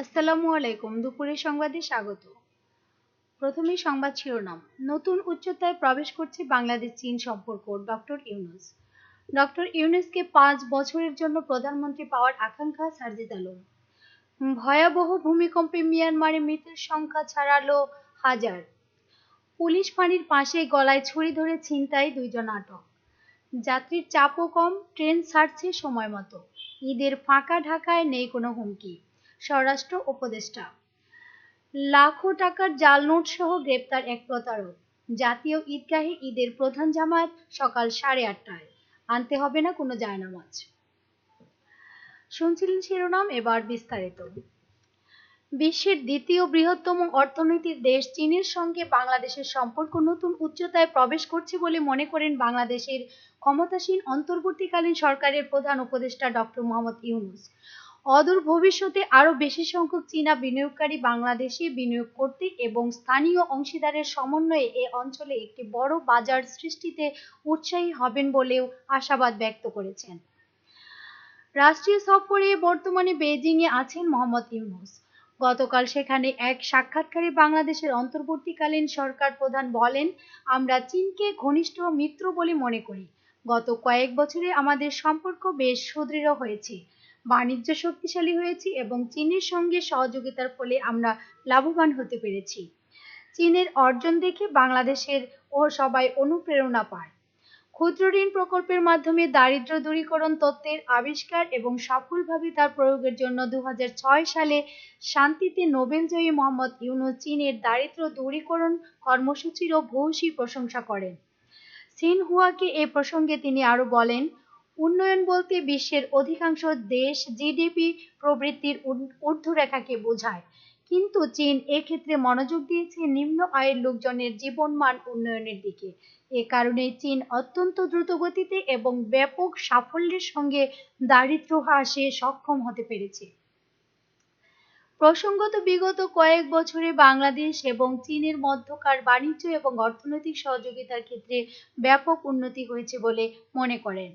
আসসালামু আলাইকুম, দুপুরের সংবাদে স্বাগত। প্রথমেই সংবাদ শিরোনাম। নতুন উচ্চতায় প্রবেশ করছে বাংলাদেশ চীন সম্পর্ক, ডক্টর ইউনুস। ডক্টর ইউনুসকে পাঁচ বছরের জন্য প্রধানমন্ত্রী পাওয়ার আকাঙ্ক্ষা সার্জিদ আলম। ভয়াবহ ভূমিকম্পে মিয়ানমারে মৃতের সংখ্যা ছাড়ালো হাজার। পুলিশ ফাঁড়ির পাশে গলায় ছুরি ধরে ছিনতাই দুইজন আটক। যাত্রীর চাপও কম, ট্রেন ছাড়ছে সময় মতো। ঈদের ফাঁকা ঢাকায় নেই কোনো হুমকি। স্বরাষ্ট্র উপদেষ্টা। লাখো টাকার জাল নোট সহ গ্রেপ্তার এক প্রতারক। জাতীয় ঈদগাহে ঈদের প্রধান জামায়াত সকাল সাড়ে আটটায়। আনতে হবে না কোনো জায়নামাজ। শুনছিলেন শিরোনাম, এবার বিস্তারিত। বিশ্বের দ্বিতীয় বৃহত্তম অর্থনৈতিক দেশ চীনের সঙ্গে বাংলাদেশের সম্পর্ক নতুন উচ্চতায় প্রবেশ করছে বলে মনে করেন বাংলাদেশের ক্ষমতাসীন অন্তর্বর্তীকালীন সরকারের প্রধান উপদেষ্টা ডক্টর মোহাম্মদ ইউনুস। অদূর ভবিষ্যতে আরও বেশি সংখ্যক চীনা বিনিয়োগকারী বাংলাদেশে বিনিয়োগ করতে এবং স্থানীয় অংশীদারের সমন্বয়ে এ অঞ্চলে একটি বড় বাজার সৃষ্টিতে উৎসাহী হবেন বলেও আশাবাদ ব্যক্ত করেছেন। রাষ্ট্রীয় সফরে বর্তমানে বেজিংয়ে আছেন মোহাম্মদ ইউনুস। গতকাল সেখানে এক সাক্ষাৎকারে বাংলাদেশের অন্তর্বর্তীকালীন সরকার প্রধান বলেন, আমরা চীনকে ঘনিষ্ঠ মিত্র বলে মনে করি। গত কয়েক বছরে আমাদের সম্পর্ক বেশ সুদৃঢ় হয়েছে। বাণিজ্য শক্তিশালী হয়েছে এবং চীনের সঙ্গে সহযোগিতার ফলে আমরা লাভবান হতে পেরেছি। চীনের অর্জন দেখে বাংলাদেশের ও সবাই অনুপ্রেরণা পায়। ক্ষুদ্র ঋণ প্রকল্পের মাধ্যমে দারিদ্র দূরীকরণ তত্ত্বের আবিষ্কার এবং সফলভাবে তার প্রয়োগের জন্য দু হাজার ছয় সালে শান্তিতে নোবেলজয়ী মোহাম্মদ ইউনুস চীনের দারিদ্র দূরীকরণ কর্মসূচিরও ভূয়সী প্রশংসা করেন। সিনহুয়াকে এ প্রসঙ্গে তিনি আরও বলেন উন্নয়ন বলতে বিশ্বের অধিকাংশ দেশ জিডিপি প্রবৃত্তির ঊর্ধ্বরেখাকে বোঝায়। কিন্তু চীন এক্ষেত্রে মনোযোগ দিয়েছে নিম্ন আয়ের লোকজনের জীবনমান উন্নয়নের দিকে। এ কারণে চীন অত্যন্ত দ্রুতগতিতে এবং ব্যাপক সাফল্যের সঙ্গে দারিদ্র হ্রাসে সক্ষম হতে পেরেছে। প্রসঙ্গত বিগত কয়েক বছরে বাংলাদেশ এবং চীনের মধ্যকার বাণিজ্য এবং অর্থনৈতিক সহযোগিতার ক্ষেত্রে ব্যাপক উন্নতি হয়েছে বলে মনে করেন।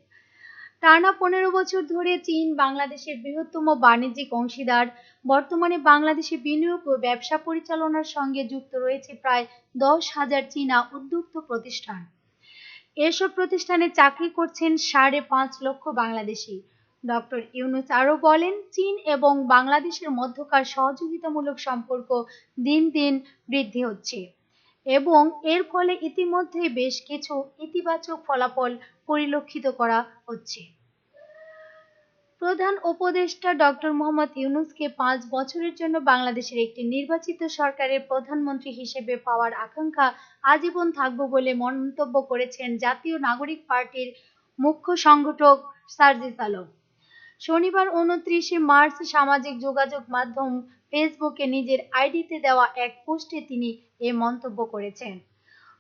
টানা পনেরো বছর ধরে চীন বাংলাদেশের বৃহত্তম বাণিজ্যিক অংশীদার। বর্তমানে বাংলাদেশে বিনিয়োগ ও ব্যবসা পরিচালনার সঙ্গে যুক্ত রয়েছে প্রায় দশ হাজার চীনা উদ্যোক্ত প্রতিষ্ঠান। এসব প্রতিষ্ঠানে চাকরি করছেন সাড়ে পাঁচ লক্ষ বাংলাদেশি। ডক্টর ইউনুস আরও বলেন, চীন এবং বাংলাদেশের মধ্যকার সহযোগিতামূলক সম্পর্ক দিন দিন বৃদ্ধি হচ্ছে। এবং এর ফলে ইতিমধ্যে বেশ কিছু ইতিবাচক ফলাফল পরিলক্ষিত করা হচ্ছে। প্রধান উপদেষ্টা ডক্টর মোহাম্মদ ইউনুসকে পাঁচ বছরের জন্য বাংলাদেশের একটি নির্বাচিত সরকারের প্রধানমন্ত্রী হিসেবে পাওয়ার আকাঙ্ক্ষা আজীবন থাকব বলে মন্তব্য করেছেন জাতীয় নাগরিক পার্টির মুখ্য সংগঠক সার্জিস আলম। শনিবার উনত্রিশে মার্চ সামাজিক যোগাযোগ মাধ্যম ফেসবুকে নিজের আইডিতে দেওয়া এক পোস্টে তিনি এ মন্তব্য করেছেন।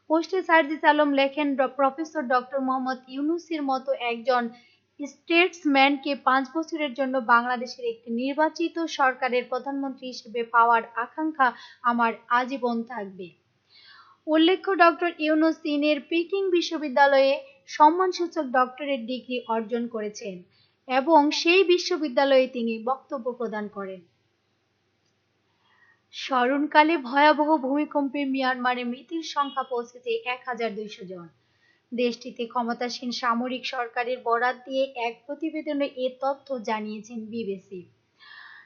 পোস্টে সার্জিস আলম লেখেন প্রফেসর ডক্টর মোহাম্মদ ইউনুসের মতো একজন স্টেটসম্যানকে পাঁচ বছরের জন্য বাংলাদেশের একটি নির্বাচিত সরকারের প্রধানমন্ত্রী হিসেবে পাওয়ার আকাঙ্ক্ষা আমার আজীবন থাকবে। উল্লেখ্য ডক্টর ইউনুস চীনের পিকিং বিশ্ববিদ্যালয়ে সম্মানসূচক ডক্টরেট ডিগ্রি অর্জন করেছেন। এবং সেই বিশ্ববিদ্যালয়ে তিনি বক্তব্য প্রদান করেন। স্মরণকালে ভয়াবহ ভূমিকম্পে মিয়ানমারে মৃতের সংখ্যা পৌঁছেছে এক হাজার দুইশো জন। দেশটিতে ক্ষমতাসীন সামরিক সরকারের বরাত দিয়ে এক প্রতিবেদনে এ তথ্য জানিয়েছেন বিবিসি।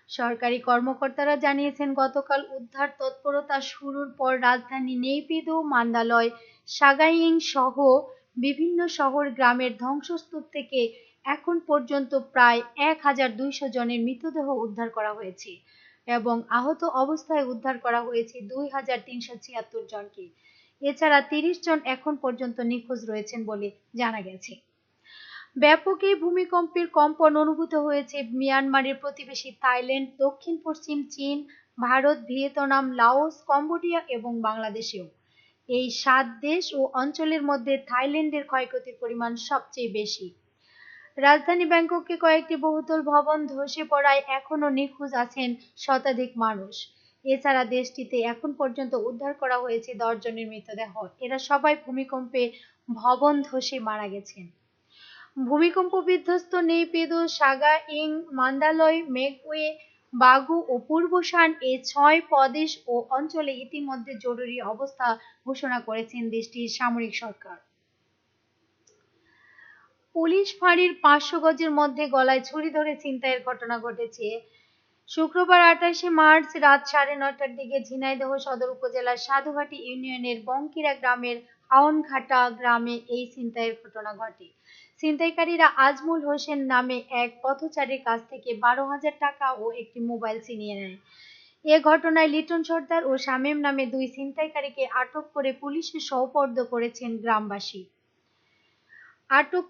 সরকারি কর্মকর্তারা জানিয়েছেন, গতকাল উদ্ধার তৎপরতা শুরুর পর রাজধানী নেইপিদো মান্দালয় সাগাইং সহ বিভিন্ন শহর গ্রামের ধ্বংসস্তূপ থেকে এখন পর্যন্ত প্রায় এক হাজার দুইশো জনের মৃতদেহ উদ্ধার করা হয়েছে এবং আহত অবস্থায় উদ্ধার করা হয়েছে দুই হাজার তিনশো ছিয়াত্তর জনকে। এছাড়া তিরিশ জন এখন পর্যন্ত নিখোঁজ রয়েছেন বলে জানা গেছে। ব্যাপক এই ভূমিকম্পের কম্পন অনুভূত হয়েছে মিয়ানমারের প্রতিবেশী থাইল্যান্ড, দক্ষিণ, পশ্চিম চীন, ভারত, ভিয়েতনাম, লাওস, কম্বোডিয়া এবং বাংলাদেশেও। এই সাত দেশ ও অঞ্চলের মধ্যে থাইল্যান্ডের ক্ষয়ক্ষতির পরিমাণ সবচেয়ে বেশি। রাজধানী ব্যাংককে কয়েকটি বহুতল ভবন ধসে পড়ায় এখনও নিখোঁজ আছেন শতাধিক মানুষ। এছাড়া দেশটিতে এখন পর্যন্ত উদ্ধার করা হয়েছে দশজনের মৃতদেহ। এরা সবাই ভূমিকম্পে ভবন ধসে মারা গেছেন। ভূমিকম্প বিধ্বস্ত নেইপেদো, সাগা, ইং, মান্দালয় মেঘওয়ে বাগু ও পূর্বশান এই ছয় প্রদেশ ও অঞ্চলে ইতিমধ্যে জরুরি অবস্থা ঘোষণা করেছেন দেশটির সামরিক সরকার। পুলিশ ফাঁড়ির পাঁচশো গজের মধ্যে গলায় ছুরি ধরে ছিনতাইয়ের ঘটনা ঘটেছে। শুক্রবার আঠাশে মার্চ রাত সাড়ে নটার দিকে ঝিনাইদহ সদর উপজেলার সাধুঘাটি ইউনিয়নের বঙ্কিরা গ্রামের আউনঘাটা গ্রামে এই ছিনতাইয়ের ঘটনা ঘটে। ছিনতাইকারীরা আজমুল হোসেন নামে এক পথচারীর কাছ থেকে বারো হাজার টাকা ও একটি মোবাইল ছিনিয়ে নেয়। এ ঘটনায় লিটন সর্দার ও শামীম নামে দুই ছিনতাইকারীকে আটক করে পুলিশে সোপর্দ করেছেন গ্রামবাসী। আটক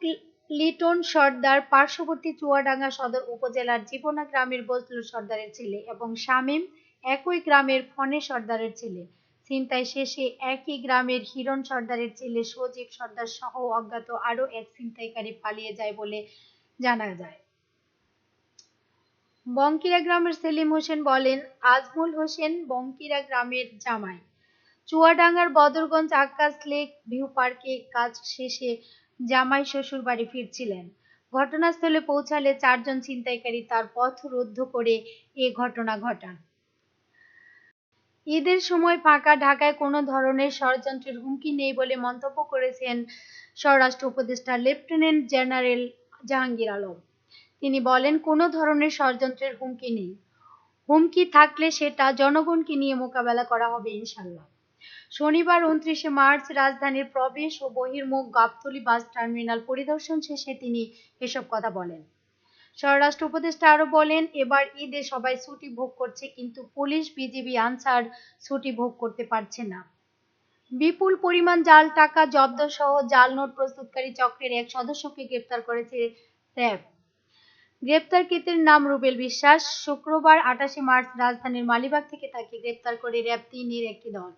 লিটন সর্দার পার্শ্ববর্তী চুয়াডাঙ্গা সদর উপজেলার জীবনা গ্রামের বজলুল সর্দারের ছেলে এবং শামীম একই গ্রামের ফনে সর্দারের ছেলে। ছিনতাই শেষে একই গ্রামের হিরণ সর্দারের ছেলে সজীব সর্দার সহ অজ্ঞাত আরও এক ছিনতাইকারী পালিয়ে যায় বলে জানা যায়। বঙ্কিরা গ্রামের সেলিম হোসেন বলেন, আজমুল হোসেন বঙ্কিরা গ্রামের জামাই। চুয়াডাঙ্গার বদরগঞ্জ আকাশ লেক ভিউ পার্কে কাজ শেষে জামাই শ্বশুর বাড়ি ফিরছিলেন। ঘটনাস্থলে পৌঁছালে চারজন ছিনতাইকারী তার পথ রুদ্ধ করে এ ঘটনা ঘটান। ঈদের সময় ফাঁকা ঢাকায় কোনো ধরনের ষড়যন্ত্রের হুমকি নেই বলে মন্তব্য করেছেন স্বরাষ্ট্র উপদেষ্টা লেফটেন্যান্ট জেনারেল জাহাঙ্গীর আলম। তিনি বলেন, কোনো ধরনের ষড়যন্ত্রের হুমকি নেই। হুমকি থাকলে সেটা জনগণকে নিয়ে মোকাবেলা করা হবে ইনশাল্লাহ শনিবার উনত্রিশে মার্চ রাজধানীর প্রবেশ ও বহির্মুখ গাবতলী বাস টার্মিনাল পরিদর্শন শেষে তিনি এসব কথা বলেন। স্বরাষ্ট্র উপদেষ্টা আরও বলেন, এবার ঈদে সবাই ছুটি ভোগ করছে, কিন্তু পুলিশ, বিজিবি আনসার ছুটি ভোগ করতে পারছে না। বিপুল পরিমাণ জাল, টাকা, জব্দ সহ জাল নোট প্রস্তুতকারী চক্রের এক সদস্যকে গ্রেপ্তার করেছে র্যাব। গ্রেপ্তারকৃতের নাম রুবেল বিশ্বাস। শুক্রবার আটাশে মার্চ রাজধানীর মালিবাগ থেকে তাকে গ্রেপ্তার করে র্যাব তিনের একটি দল।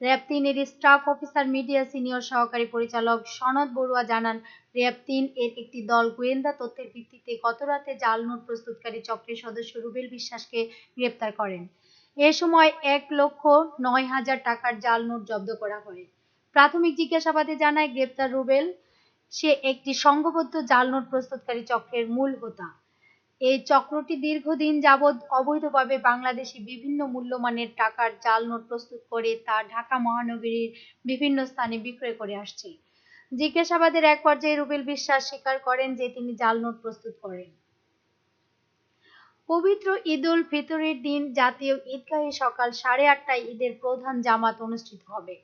র্যাব তিনের স্টাফ অফিসার মিডিয়া সিনিয়র সহকারী পরিচালক সনদ বড়ুয়া জানান র্যাব তিন এর একটি দল গোয়েন্দা তথ্যের ভিত্তিতে গতরাতে জাল নোট প্রস্তুতকারী চক্রের সদস্য রুবেল বিশ্বাসকে গ্রেপ্তার করেন। এ সময় এক লক্ষ নয় হাজার টাকার জাল নোট জব্দ করা হয়। প্রাথমিক জিজ্ঞাসাবাদে জানায়, গ্রেপ্তার রুবেল, সে একটি সংঘবদ্ধ জাল নোট প্রস্তুতকারী চক্রের মূল হোতা। এই চক্রটি দীর্ঘদিন যাবৎ অবৈধভাবে বাংলাদেশে বিভিন্ন মূল্যমানের টাকার জাল নোট প্রস্তুত করে তা ঢাকা মহানগরীর বিভিন্ন স্থানে বিক্রয় করে আসছে। জিজ্ঞাসাবাদের এক পর্যায়ে রুবেল বিশ্বাস স্বীকার করেন যে তিনি জাল নোট প্রস্তুত করেন। পবিত্র ঈদ উল ফিতরের দিন জাতীয় ঈদগাহে সকাল সাড়ে আটটায় ঈদের প্রধান জামাত অনুষ্ঠিত হবে।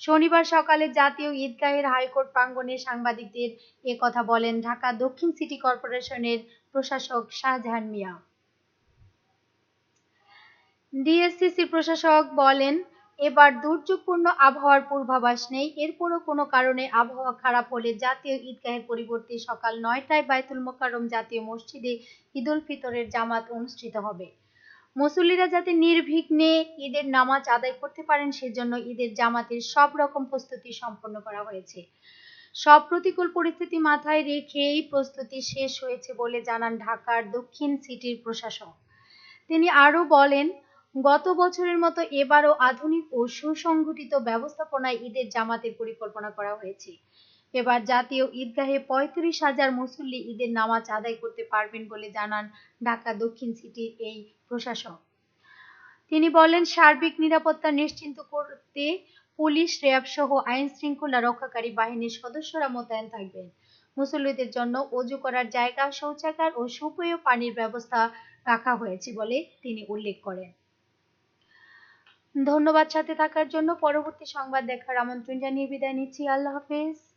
শনিবার সকালে জাতীয় ঈদগাহের হাইকোর্ট প্রাঙ্গণে সাংবাদিকদের এ কথা বলেন ঢাকা দক্ষিণ সিটি কর্পোরেশনের প্রশাসক শাহজাহান মিয়া। ডিএসসিসি প্রশাসক বলেন, এবার দুর্যোগপূর্ণ আবহাওয়ার পূর্বাভাস নেই। এরপরও কোনো কারণে আবহাওয়া খারাপ হলে জাতীয় ঈদগাহের পরিবর্তে সকাল নয়টায় বায়তুল মোকাররম জাতীয় মসজিদে ঈদ উল ফিতরের জামাত অনুষ্ঠিত হবে। মুসল্লিরা যাতে নির্বিঘ্নে ঈদের নামাজ আদায় করতে পারেন, সেজন্য ঈদের জামাতের সব রকম প্রস্তুতি সম্পন্ন করা হয়েছে। সব প্রতিকূল পরিস্থিতি মাথায় রেখেই প্রস্তুতি শেষ হয়েছে বলে জানান ঢাকার দক্ষিণ সিটির প্রশাসক। তিনি আরও বলেন, গত বছরের মতো এবারও আধুনিক ও সুসংগঠিত ব্যবস্থাপনায় ঈদের জামাতের পরিকল্পনা করা হয়েছে। এবার জাতীয় ঈদগাহে পঁয়ত্রিশ হাজার মুসল্লি ঈদের নামাজ আদায় করতে পারবেন বলে জানান ঢাকা দক্ষিণ সিটির এই প্রশাসক। তিনি বলেন, সার্বিক নিরাপত্তা নিশ্চিন্ত করতে পুলিশ, র্যাব সহ আইন শৃঙ্খলা রক্ষাকারী বাহিনীর সদস্যরা মোতায়েন থাকবেন। মুসল্লিদের জন্য অজু করার জায়গা, শৌচাগার ও সুপেয় পানির ব্যবস্থা রাখা হয়েছে বলে তিনি উল্লেখ করেন। ধন্যবাদ সাথে থাকার জন্য। পরবর্তী সংবাদ দেখার আমন্ত্রণ জানিয়ে বিদায় নিচ্ছি। আল্লাহ হাফেজ।